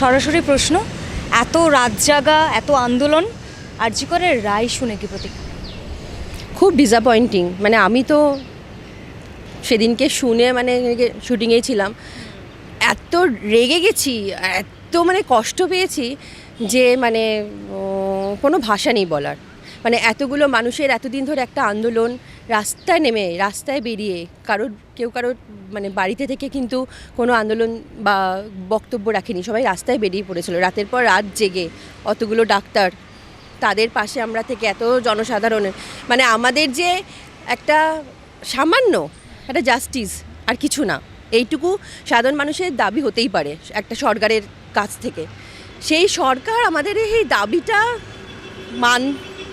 সরাসরি প্রশ্ন, এত রাত জাগা, এত আন্দোলন, আর জি করে রায় শুনে কি প্রতীক খুব ডিসঅ্যাপয়েন্টিং মানে আমি তো সেদিনকে শুনে মানে শুটিংয়েই ছিলাম, এত রেগে গেছি, এত মানে কষ্ট পেয়েছি যে মানে কোনো ভাষা নেই বলার। মানে এতগুলো মানুষের এতদিন ধরে একটা আন্দোলন রাস্তায় নেমে, রাস্তায় বেরিয়ে কারোর, কেউ কারোর মানে বাড়িতে থেকে কিন্তু কোনো আন্দোলন বা বক্তব্য রাখেনি। সবাই রাস্তায় বেরিয়ে পড়েছিল। রাতের পর রাত জেগে অতগুলো ডাক্তার, তাদের পাশে আমরা থেকে এত জনসাধারণের মানে আমাদের যে একটা সামান্য একটা জাস্টিস আর কিছু না, এইটুকু সাধারণ মানুষের দাবি হতেই পারে একটা সরকারের কাছ থেকে। সেই সরকার আমাদের এই দাবিটা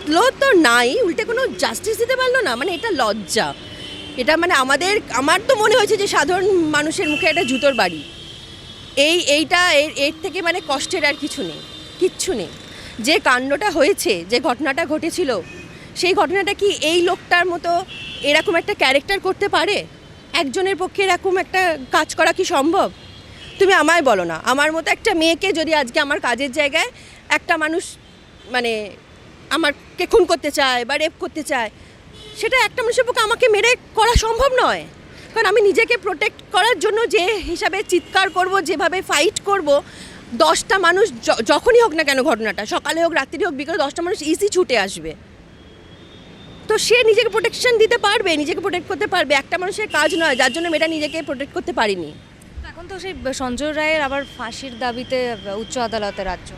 মানলো তো নাই, উল্টে কোনো জাস্টিস দিতে পারল না মানে এটা লজ্জা। এটা মানে আমাদের, আমার তো মনে হয়েছে যে সাধারণ মানুষের মুখে একটা জুতোর বাড়ি। এই, এইটা, এর এর থেকে মানে কষ্টের আর কিছু নেই, কিচ্ছু নেই। যে কাণ্ডটা হয়েছে, যে ঘটনাটা ঘটেছিল, সেই ঘটনাটা কি এই লোকটার মতো এরকম একটা ক্যারেক্টার করতে পারে? একজনের পক্ষে এরকম একটা কাজ করা কি সম্ভব? তুমি আমায় বলো না। আমার মতো একটা মেয়েকে যদি আজকে আমার কাজের জায়গায় একটা মানুষ মানে আমাকে খুন করতে চায় বা রেপ করতে চায়, সেটা একটা মানুষের পক্ষে আমাকে মেরে করা সম্ভব নয়। কারণ আমি নিজেকে প্রোটেক্ট করার জন্য যে হিসাবে চিৎকার করব, যেভাবে ফাইট করব, দশটা মানুষ যখনই হোক না কেন ঘটনাটা, সকালে হোক, রাত্রি হোক, বিকেলে, দশটা মানুষ ইজি ছুটে আসবে। তো সে নিজেকে প্রোটেকশন দিতে পারবে, নিজেকে প্রোটেক্ট করতে পারবে, একটা মানুষের কাজ নয়, যার জন্য মেয়েটা নিজেকে প্রোটেক্ট করতে পারিনি। এখন তো সেই সঞ্জয় রায়ের আবার ফাঁসির দাবিতে উচ্চ আদালতে রাজ্য।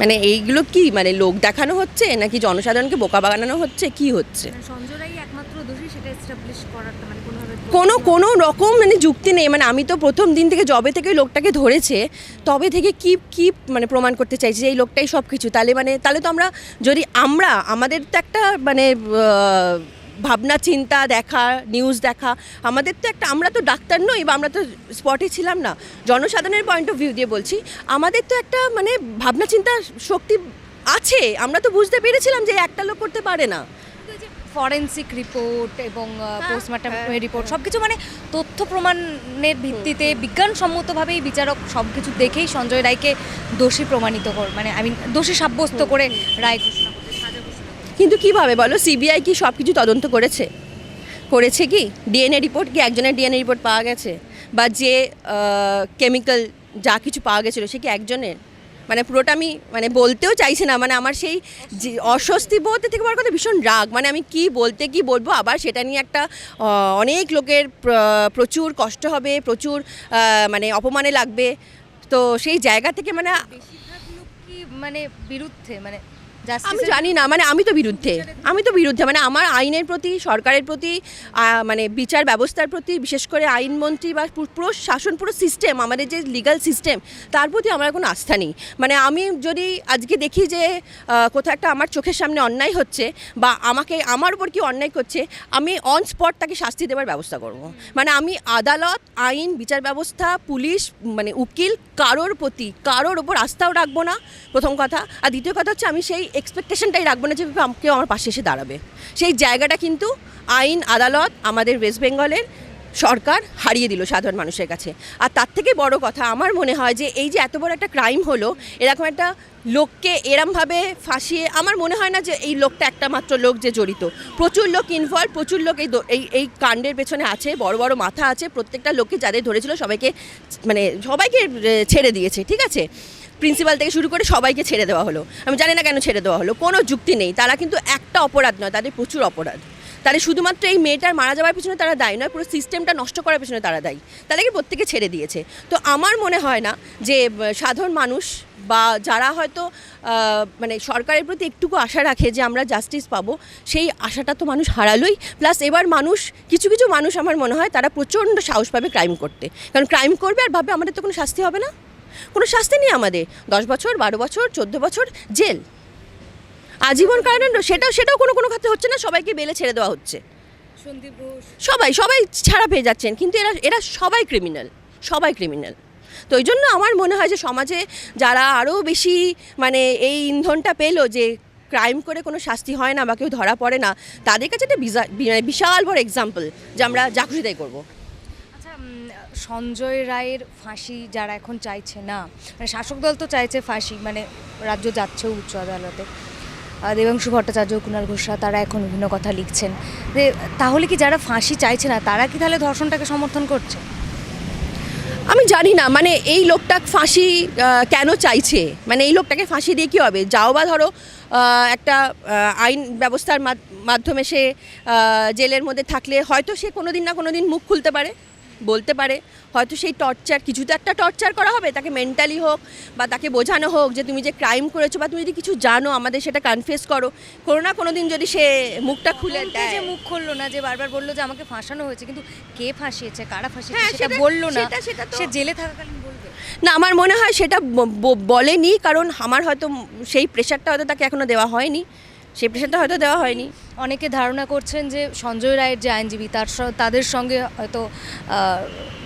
মানে এইগুলো কি? মানে লোক দেখানো হচ্ছে নাকি জনসাধারণকে বোকা বানানো হচ্ছে? কি হচ্ছে? মানে কোনোভাবে কোনো কোনো রকম মানে যুক্তি নেই। মানে আমি তো প্রথম দিন থেকে জবে থেকে লোকটাকে ধরেছে তবে থেকে কি কি মানে প্রমাণ করতে চাইছি যে এই লোকটাই সব কিছু তাহলে মানে তাহলে তো আমরা যদি আমরা আমাদের তো একটা মানে ভাবনা চিন্তা দেখা নিউজ দেখা। আমাদের তো একটা আমরা তো ডাক্তার নই বা আমরা তো স্পটে ছিলাম না। জনসাধারণের পয়েন্ট অফ ভিউ দিয়ে বলছি আমাদের তো একটা মানে ভাবনা চিন্তা শক্তি আছে। আমরা তো বুঝতে পেরেছিলাম যে একটা লোক করতে পারে না। ফরেন্সিক রিপোর্ট এবং পোস্টমর্টম রিপোর্ট সব কিছু মানে তথ্য প্রমাণের ভিত্তিতে বিজ্ঞানসম্মতভাবেই বিচারক সব কিছু দেখেই সঞ্জয় রায়কে দোষী প্রমাণিত কর মানে আই মিন দোষী সাব্যস্ত করে রায় ঘোষণা করতে সাজা ঘোষণা করতে। কিন্তু কীভাবে বলো? সিবিআই কি সব কিছু তদন্ত করেছে? করেছে কি? ডিএনএ রিপোর্ট কি একজনের ডিএনএ রিপোর্ট পাওয়া গেছে? বা যে কেমিক্যাল যা কিছু পাওয়া গেছিল সে কি একজনের? মানে পুরোটা আমি মানে বলতেও চাইছি না মানে আমার সেই অস্বস্তি বোধ থেকে বড় কথা ভীষণ রাগ। মানে আমি কি বলতে কি বলব? আবার সেটা নিয়ে একটা অনেক লোকের প্রচুর কষ্ট হবে, প্রচুর মানে অপমানে লাগবে। তো সেই জায়গা থেকে মানে মানে বিরুদ্ধে? মানে আমি জানি না মানে আমি তো বিরুদ্ধে। আমি তো বিরুদ্ধে মানে আমার আইনের প্রতি সরকারের প্রতি মানে বিচার ব্যবস্থার প্রতি বিশেষ করে আইনমন্ত্রী বা পুরো শাসন পুরো সিস্টেম আমাদের যে লিগাল সিস্টেম তার প্রতি আমার কোনো আস্থা নেই। মানে আমি যদি আজকে দেখি যে কোথাও একটা আমার চোখের সামনে অন্যায় হচ্ছে বা আমাকে আমার উপর কি অন্যায় করছে আমি অন স্পট তাকে শাস্তি দেওয়ার ব্যবস্থা করব। মানে আমি আদালত আইন বিচার ব্যবস্থা পুলিশ মানে উকিল কারোর প্রতি, কারোর ওপর আস্থাও রাখব না, প্রথম কথা। আর দ্বিতীয় কথা হচ্ছে, আমি সেই এক্সপেকটেশনটাই রাখব না যে কেউ আমার পাশে এসে দাঁড়াবে। সেই জায়গাটা কিন্তু আইন, আদালত, আমাদের ওয়েস্ট বেঙ্গলের সরকার হারিয়ে দিল সাধারণ মানুষের কাছে। আর তার থেকে বড় কথা আমার মনে হয় যে এই যে এত বড় একটা ক্রাইম হলো, এরকম একটা লোককে এরমভাবে ফাঁসিয়ে, আমার মনে হয় না যে এই লোকটা একটা মাত্র লোক যে জড়িত। প্রচুর লোক ইনভলভ প্রচুর লোক এই এই এই কাণ্ডের পেছনে আছে, বড় বড় মাথা আছে, প্রত্যেকটা লোককে যাদের ধরেছিল সবাইকে মানে সবাইকে ছেড়ে দিয়েছে, ঠিক আছে? প্রিন্সিপাল থেকে শুরু করে সবাইকে ছেড়ে দেওয়া হলো। আমি জানি না কেন ছেড়ে দেওয়া হলো, কোনো যুক্তি নেই। তারা কিন্তু একটা অপরাধ নয়, তাদের প্রচুর অপরাধ। তাহলে শুধুমাত্র এই মেয়েটার মারা যাওয়ার পিছনে তারা দায়ী নয়, পুরো সিস্টেমটা নষ্ট করার পিছনে তারা দায়ী। তাদেরকে প্রত্যেকে ছেড়ে দিয়েছে। তো আমার মনে হয় না যে সাধারণ মানুষ বা যারা হয়তো মানে সরকারের প্রতি একটুকু আশা রাখে যে আমরা জাস্টিস পাবো, সেই আশাটা তো মানুষ হারালোই। প্লাস এবার মানুষ, কিছু কিছু মানুষ আমার মনে হয় তারা প্রচণ্ড সাহস পাবে ক্রাইম করতে। কারণ ক্রাইম করবে আর ভাবে আমাদের তো কোনো শাস্তি হবে না। কোনো শাস্তি নেই আমাদের। দশ বছর, বারো বছর, চোদ্দ বছর, জেল। আজীবন কারাদণ্ড সেটাও সেটাও কোনো কোনো ক্ষেত্রে হচ্ছে না সবাইকে বেলে ছেড়ে দেওয়া হচ্ছে। সবাই সবাই ছাড়া পেয়ে যাচ্ছেন কিন্তু এরা এরা সবাই ক্রিমিনাল সবাই ক্রিমিনাল তো ওই জন্য আমার মনে হয় যে সমাজে যারা আরও বেশি মানে এই ইন্ধনটা পেল যে ক্রাইম করে কোনো শাস্তি হয় না বা কেউ ধরা পড়ে না তাদের কাছে একটা মানে বিশাল বড় এক্সাম্পল যে আমরা যা খুশি তাই করব। আচ্ছা সঞ্জয় রায়ের ফাঁসি যারা এখন চাইছে না মানে শাসক দল তো চাইছে ফাঁসি মানে রাজ্য যাচ্ছেও উচ্চ আদালতে। দেবাংশু ভট্টাচার্য কুণাল ঘোষরা, তারা এখন বিভিন্ন কথা লিখছেন। যে তাহলে কি যারা ফাঁসি চাইছে না, তারা কি তাহলে ধর্ষণটাকে সমর্থন করছে? আমি জানি না মানে এই লোকটা ফাঁসি কেন চাইছে? মানে এই লোকটাকে ফাঁসি দিয়ে কী হবে? যাও বা ধরো একটা আইন ব্যবস্থার মাধ- মাধ্যমে সে জেলের মধ্যে থাকলে হয়তো সে কোনো দিন না কোনো দিন মুখ খুলতে পারে। বলতে পারে হয়তো সেই টর্চার কিছু তো একটা টর্চার করা হবে তাকে মেন্টালি হোক বা তাকে বোঝানো হোক যে তুমি যে ক্রাইম করেছ বা তুমি যদি কিছু জানো আমাদের সেটা কনফেস করো। কোনো না কোনো দিন যদি সে মুখটা খুলে দেয় যে মুখ খুললো না যে বারবার বলল যে আমাকে ফাঁসানো হয়েছে কিন্তু কে ফাঁসিয়েছে কারা ফাঁসিয়েছে হ্যাঁ, সেটা বলল না। সেটা- সেটা সে জেলে থাকাকালীন বলবে। না আমার মনে হয় সেটা বলেনি কারণ আমার হয়তো সেই প্রেশারটা হয়তো তাকে এখনও দেওয়া হয়নি। সেই প্রেশারটা হয়তো দেওয়া হয়নি। অনেকে ধারণা করছেন যে সঞ্জয় রায়ের যে আইনজীবী তার তাদের সঙ্গে হয়তো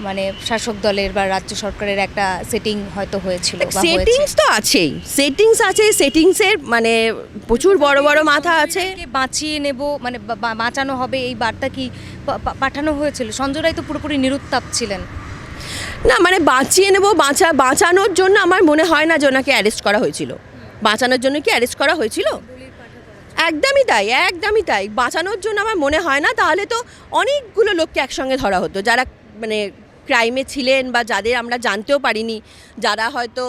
মানে শাসক দলের বা রাজ্য সরকারের একটা সেটিং হয়তো হয়েছিল সেটিংস তো আছেই। সেটিংস আছে সেটিংসের মানে প্রচুর বড় বড় মাথা আছে। বাঁচিয়ে নেব মানে বাঁচানো হবে এই বার্তা কি পাঠানো হয়েছিল? সঞ্জয় রায় তো পুরোপুরি নিরুত্তাপ ছিলেন। না মানে বাঁচিয়ে নেব বাঁচা বাঁচানোর জন্য আমার মনে হয় না যে ওনাকে অ্যারেস্ট করা হয়েছিল। বাঁচানোর জন্য কি অ্যারেস্ট করা হয়েছিল? একদমই তাই একদমই তাই। বাঁচানোর জন্য আমার মনে হয় না তাহলে তো অনেকগুলো লোককে একসঙ্গে ধরা হতো। যারা মানে ক্রাইমে ছিলেন বা যাদের আমরা জানতেও পারিনি যারা হয়তো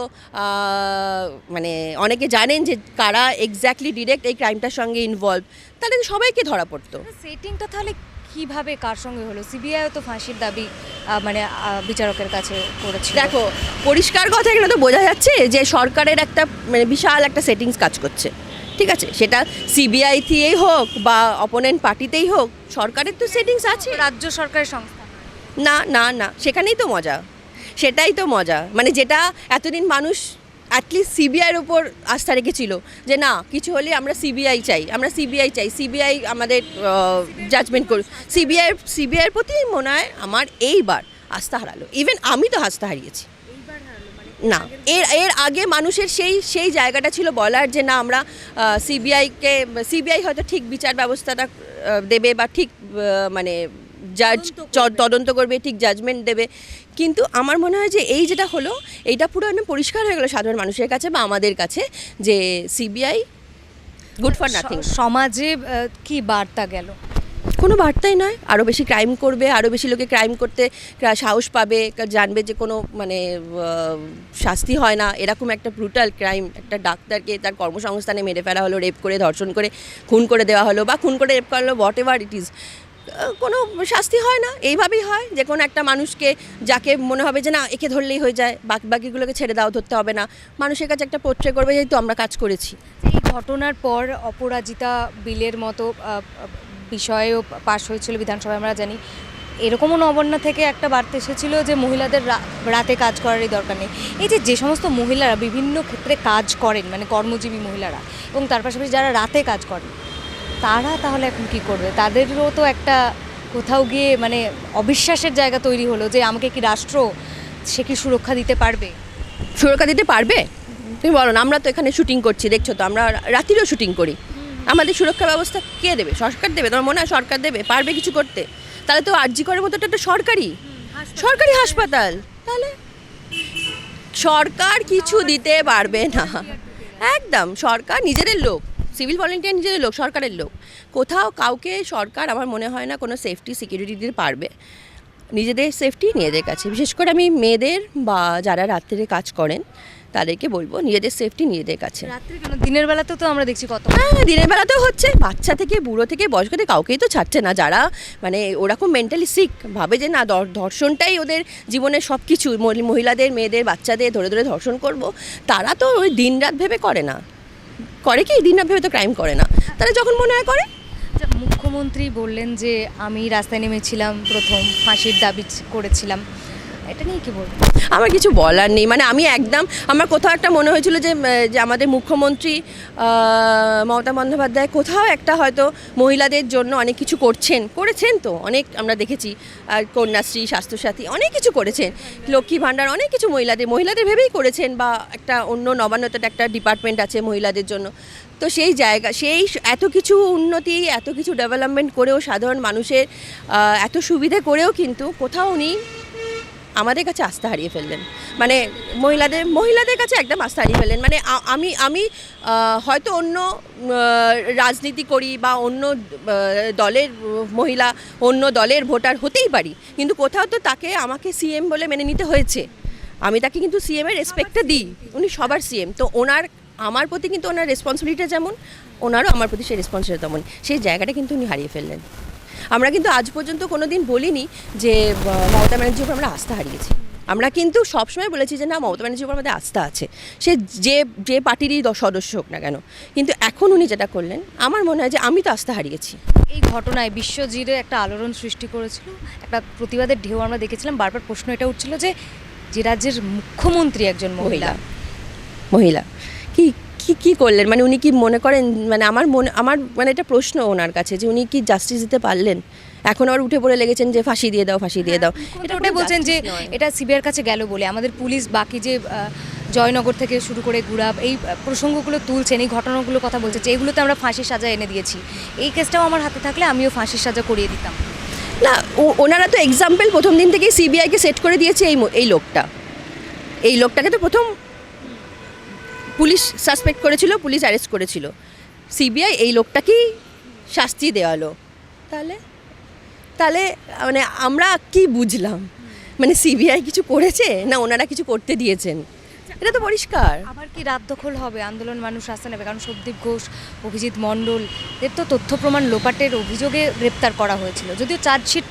মানে অনেকে জানেন যে কারা এক্স্যাক্টলি ডিরেক্ট এই ক্রাইমটার সঙ্গে ইনভলভ তাহলে সবাইকে ধরা পড়তো। সেটিংটা তাহলে কীভাবে কার সঙ্গে হলো? সিবিআই তো ফাঁসির দাবি মানে বিচারকের কাছে করেছে দেখো পরিষ্কার কথা এখানে তো বোঝা যাচ্ছে যে সরকারের একটা মানে বিশাল একটা সেটিংস কাজ করছে। ঠিক আছে সেটা সিবিআই দিয়েই হোক বা অপোনেন্ট পার্টিতেই হোক সরকারের তো সেটিংস আছে। রাজ্য সরকারের সংস্থা। না না না সেখানেই তো মজা সেটাই তো মজা। মানে যেটা এতদিন মানুষ অ্যাটলিস্ট সিবিআইয়ের ওপর আস্থা রেখেছিল যে না কিছু হলে আমরা সিবিআই চাই আমরা সিবিআই চাই সিবিআই আমাদের জাজমেন্ট করুক। সিবিআই সিবিআইয়ের প্রতি মনে হয় আমার এইবার আস্থা হারালো। ইভেন আমি তো আস্থা হারিয়েছি। না এর এর আগে মানুষের সেই সেই জায়গাটা ছিল বলার যে না আমরা সিবিআইকে সিবিআই হয়তো ঠিক বিচার ব্যবস্থাটা দেবে বা ঠিক মানে জাজ তদন্ত করবে। ঠিক জাজমেন্ট দেবে। কিন্তু আমার মনে হয় যে এই যেটা হলো এইটা পুরো একদম পরিষ্কার হয়ে গেলো সাধারণ মানুষের কাছে বা আমাদের কাছে যে সিবিআই গুড ফর নাথিং সমাজে কি বার্তা গেল? কোনো বার্তাই নয়। আরও বেশি ক্রাইম করবে আরও বেশি লোকে ক্রাইম করতে সাহস পাবে জানবে যে কোনো মানে শাস্তি হয় না। এরকম একটা ব্রুটাল ক্রাইম একটা ডাক্তারকে তার কর্মসংস্থানে মেরে ফেলা হলো রেপ করে, ধর্ষণ করে, খুন করে দেওয়া হলো বা খুন করে রেপ করা হলো হোয়াট এভার ইট ইজ কোনো শাস্তি হয় না। এইভাবেই হয় যে কোনো একটা মানুষকে যাকে মনে হবে যে না, একে ধরলেই হয়ে যায় বাকি বাকিগুলোকে ছেড়ে দাও ধরতে হবে না। মানুষের কাছে একটা পোট্রে করবে যেহেতু আমরা কাজ করেছি। এই ঘটনার পর অপরাজিতা বিলের মতো বিষয়েও পাশ হয়েছিল বিধানসভায়, আমরা জানি। এরকমও নবান্ন থেকে একটা বার্তা এসেছিল যে মহিলাদের রাতে কাজ করারই দরকার নেই। এই যে যে সমস্ত মহিলারা বিভিন্ন ক্ষেত্রে কাজ করেন মানে কর্মজীবী মহিলারা এবং তার পাশাপাশি যারা রাতে কাজ করেন, তারা তাহলে এখন কি করবে? তাদেরও তো একটা কোথাও গিয়ে মানে অবিশ্বাসের জায়গা তৈরি হলো যে আমাকে কি রাষ্ট্র, সে কি সুরক্ষা দিতে পারবে? সুরক্ষা দিতে পারবে? তুমি বলো না, আমরা তো এখানে শুটিং করছি, দেখছ তো, আমরা রাতিরও শুটিং করি। আমাদের সুরক্ষা ব্যবস্থা কে দেবে? সরকার দেবে? তোমার মনে হয় সরকার দেবে? পারবে কিছু করতে? তাহলে তো আরজি করার মতো একটা সরকারি সরকারি হাসপাতাল। তাহলে সরকার কিছু দিতে পারবে না। একদম সরকার নিজেদের লোক। সিভিল ভলেন্টিয়ার নিজেদের লোক সরকারের লোক। কোথাও কাউকে সরকার আমার মনে হয় না কোনো সেফটি সিকিউরিটি দিতে পারবে। নিজেদের সেফটি নিজেদের কাছে। বিশেষ করে আমি মেয়েদের বা যারা রাত্রে কাজ করেন তাদেরকে বলব নিজেদের সেফটি নিজেদের কাছে। রাত্রে কেন? দিনের বেলাতেও তো আমরা দেখছি কত। হ্যাঁ দিনের বেলাতেও হচ্ছে। বাচ্চা থেকে বুড়ো থেকে বয়স্কদের কাউকেই তো ছাড়ছে না। যারা মানে ওরকম মেন্টালি সিক ভাবে যে না ধর্ষণটাই ওদের জীবনের সব কিছু মহিলাদের মেয়েদের বাচ্চাদের ধরে ধরে ধর্ষণ করব তারা তো ওই দিন রাত ভেবে করে না। করে কি? দিন রাত ভেবে তো ক্রাইম করে না। তারা যখন মনে হয় করে। আচ্ছা, মুখ্যমন্ত্রী বললেন যে আমি রাস্তায় নেমেছিলাম প্রথম ফাঁসির দাবি করেছিলাম। এটা নিয়ে কি বলব? আমার কিছু বলার নেই। মানে আমি একদম, আমার কোথাও একটা মনে হয়েছিল যে যে আমাদের মুখ্যমন্ত্রী মমতা বন্দ্যোপাধ্যায় কোথাও একটা হয়তো মহিলাদের জন্য অনেক কিছু করছেন। করেছেন তো, অনেক আমরা দেখেছি। আর কন্যাশ্রী, স্বাস্থ্যসাথী অনেক কিছু করেছেন। লক্ষ্মী ভাণ্ডার অনেক কিছু মহিলাদের মহিলাদের ভেবেই করেছেন বা একটা অন্য নবান্নতে একটা ডিপার্টমেন্ট আছে মহিলাদের জন্য। তো সেই জায়গা, সেই এত কিছু উন্নতি, এত কিছু ডেভেলপমেন্ট করেও সাধারণ মানুষের এত সুবিধে করেও কিন্তু কোথাও উনি আমাদের কাছে আস্থা হারিয়ে ফেললেন। মানে মহিলাদের মহিলাদের কাছে একদম আস্থা হারিয়ে ফেললেন। মানে আমি আমি হয়তো অন্য রাজনীতি করি বা অন্য দলের মহিলা, অন্য দলের ভোটার হতেই পারি। কিন্তু কোথাও তো তাকে আমাকে সিএম বলে মেনে নিতে হয়েছে। আমি তাকে কিন্তু সিএম এর রেসপেক্টটা দিই। উনি সবার সিএম তো ওনার, আমার প্রতি কিন্তু ওনার রেসপন্সিবিলিটি যেমন, ওনারও আমার প্রতি সেই রেসপন্সিবিলিটি তেমন। সেই জায়গাটা কিন্তু উনি হারিয়ে ফেললেন। আমরা কিন্তু আজ পর্যন্ত কোনো দিন বলিনি যে মমতা ব্যানার্জির উপর আমরা আস্থা হারিয়েছি। আমরা কিন্তু সবসময় বলেছি যে না মমতা ব্যানার্জির উপর আমাদের আস্থা আছে। সে যে যে পার্টিরই সদস্য হোক না কেন। কিন্তু এখন উনি যেটা করলেন আমার মনে হয় যে আমি তো আস্থা হারিয়েছি। এই ঘটনায় বিশ্বজুড়ে একটা আলোড়ন সৃষ্টি করেছিল একটা প্রতিবাদের ঢেউ আমরা দেখেছিলাম বারবার প্রশ্ন এটা উঠছিল যে যে রাজ্যের মুখ্যমন্ত্রী একজন মহিলা। মহিলা। কি কি কি করলেন? মানে উনি কি মনে করেন মানে আমার মনে আমার মানে এটা প্রশ্ন ওনার কাছে যে উনি কি জাস্টিস দিতে পারলেন? এখন আবার উঠে পড়ে লেগেছেন যে ফাঁসি দিয়ে দাও ফাঁসি দিয়ে দাও। এটা ওটাই বলছেন যে এটা সিবিআইয়ের কাছে গেল বলে। আমাদের পুলিশ বাকি যে জয়নগর থেকে শুরু করে গুড়াব এই প্রসঙ্গগুলো তুলছেন এই ঘটনাগুলোর কথা বলছে যে এগুলোতে আমরা ফাঁসির সাজা এনে দিয়েছি। এই কেসটাও আমার হাতে থাকলে আমিও ফাঁসির সাজা করিয়ে দিতাম। না ওনারা তো এক্সাম্পল প্রথম দিন থেকেই সিবিআইকে সেট করে দিয়েছে এই এই লোকটা। এই লোকটাকে তো প্রথম পুলিশ সাসপেক্ট করেছিল, পুলিশ অ্যারেস্ট করেছিল। সিবিআই এই লোকটাকেই শাস্তি দেওয়ালো। তাহলে তাহলে মানে আমরা কি বুঝলাম? মানে সিবিআই কিছু করেছে না ওনারা কিছু করতে দিয়েছেন? এটা তো পরিষ্কার। আবার কি রাত দখল হবে? আন্দোলন মানুষ আসতে নেবে। কারণ সন্দীপ ঘোষ, অভিজিৎ মণ্ডল এর তো তথ্য প্রমাণ লোপাটের অভিযোগে গ্রেপ্তার করা হয়েছিল। যদিও চার্জশিট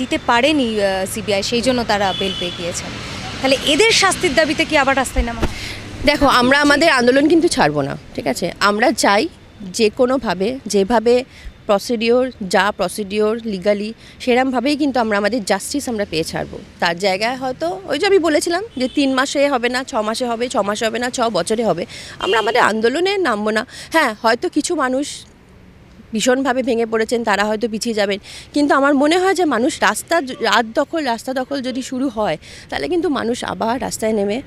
দিতে পারেনি সিবিআই সেই জন্য তারা বেল পেয়ে গিয়েছেন। তাহলে এদের শাস্তির দাবিতে কি আবার রাস্তায় নামা? দেখো, আমরা আমাদের আন্দোলন কিন্তু ছাড়বো না, ঠিক আছে? আমরা চাই যে কোনোভাবে, যেভাবে প্রসিডিওর যা প্রসিডিওর লিগালি সেরমভাবেই কিন্তু আমরা আমাদের জাস্টিস আমরা পেয়ে ছাড়বো। তার জায়গায় হয়তো, ওই যে আমি বলেছিলাম যে তিন মাসে হবে না, ছ মাসে হবে, ছ মাসে হবে না, ছ বছরে হবে, আমরা আমাদের আন্দোলনে নামবো না। হ্যাঁ হয়তো কিছু মানুষ ভীষণভাবে ভেঙে পড়েছেন, তারা হয়তো পিছিয়ে যাবেন, কিন্তু আমার মনে হয় যে মানুষ রাস্তা, রাত দখল, রাস্তা দখল যদি শুরু হয়, তাহলে কিন্তু মানুষ আবার রাস্তায় নেমে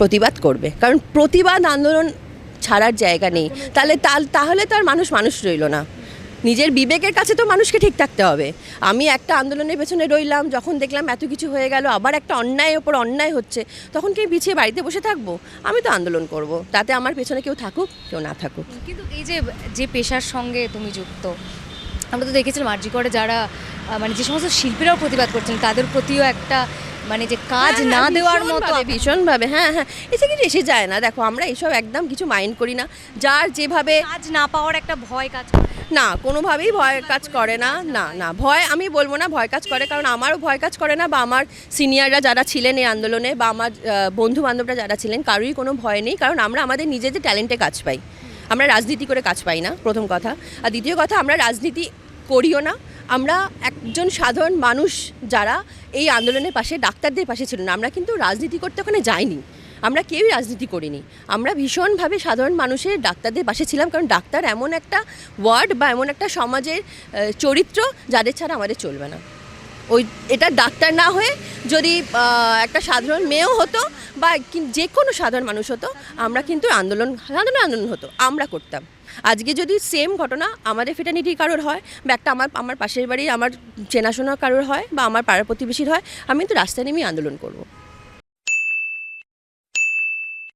প্রতিবাদ করবে। কারণ প্রতিবাদ আন্দোলন ছাড়ার জায়গা নেই। তাহলে তাল- তাহলে তার মানুষ মানুষ রইল না। নিজের বিবেকের কাছে তো মানুষকে ঠিক থাকতে হবে। আমি একটা আন্দোলনের পেছনে রইলাম, যখন দেখলাম এত কিছু হয়ে গেল, আবার একটা অন্যায়ের ওপর অন্যায় হচ্ছে, তখন কি পিছিয়ে বাড়িতে বসে থাকব? আমি তো আন্দোলন করব। তাতে আমার পেছনে কেউ থাকুক, কেউ না থাকুক। কিন্তু এই যে যে পেশার সঙ্গে তুমি যুক্ত, আমরা তো দেখেছিলাম আর্জি করে যারা মানে যে সমস্ত শিল্পীরাও প্রতিবাদ করছেন, তাদের প্রতিও একটা মানে যে কাজ না দেওয়ার মতো ভীষণভাবে, ভীষণভাবে হ্যাঁ হ্যাঁ এসে কিছু এসে যায় না। দেখো আমরা এসব একদম কিছু মাইন্ড করি না। যার যেভাবে কাজ না পাওয়ার একটা ভয় কাজ না কোনোভাবেই ভয় কাজ করে না না না ভয় আমি বলব না ভয় কাজ করে কারণ আমারও ভয় কাজ করে না বা আমার সিনিয়ররা যারা ছিলেন এই আন্দোলনে বা আমার বন্ধু বান্ধবরা যারা ছিলেন কারোরই কোনো ভয় নেই কারণ আমরা আমাদের নিজেদের ট্যালেন্টে কাজ পাই। আমরা রাজনীতি করে কাজ পাই না প্রথম কথা। আর দ্বিতীয় কথা আমরা রাজনীতি করিও না আমরা একজন সাধারণ মানুষ যারা এই আন্দোলনের পাশে, ডাক্তারদের পাশে ছিল না, আমরা কিন্তু রাজনীতি করতে ওখানে যাইনি। আমরা কেউই রাজনীতি করিনি। আমরা ভীষণভাবে সাধারণ মানুষের ডাক্তারদের পাশে ছিলাম, কারণ ডাক্তার এমন একটা ওয়ার্ড বা এমন একটা সমাজের চরিত্র যাদের ছাড়া আমাদের চলবে না। ওই, এটা ডাক্তার না হয়ে যদি একটা সাধারণ মেয়েও হতো বা যে কোনো সাধারণ মানুষ হতো, আমরা কিন্তু আন্দোলন, সাধারণ আন্দোলন হতো, আমরা করতাম। আজকে যদি সেম ঘটনা আমাদের ফেটার্নিটি কারোর হয় বা একটা আমার আমার পাশের বাড়ি আমার চেনাশোনা কারোর হয় বা আমার পাড়ার প্রতিবেশীর হয়, আমি কিন্তু রাস্তায় নেমেই আন্দোলন করব।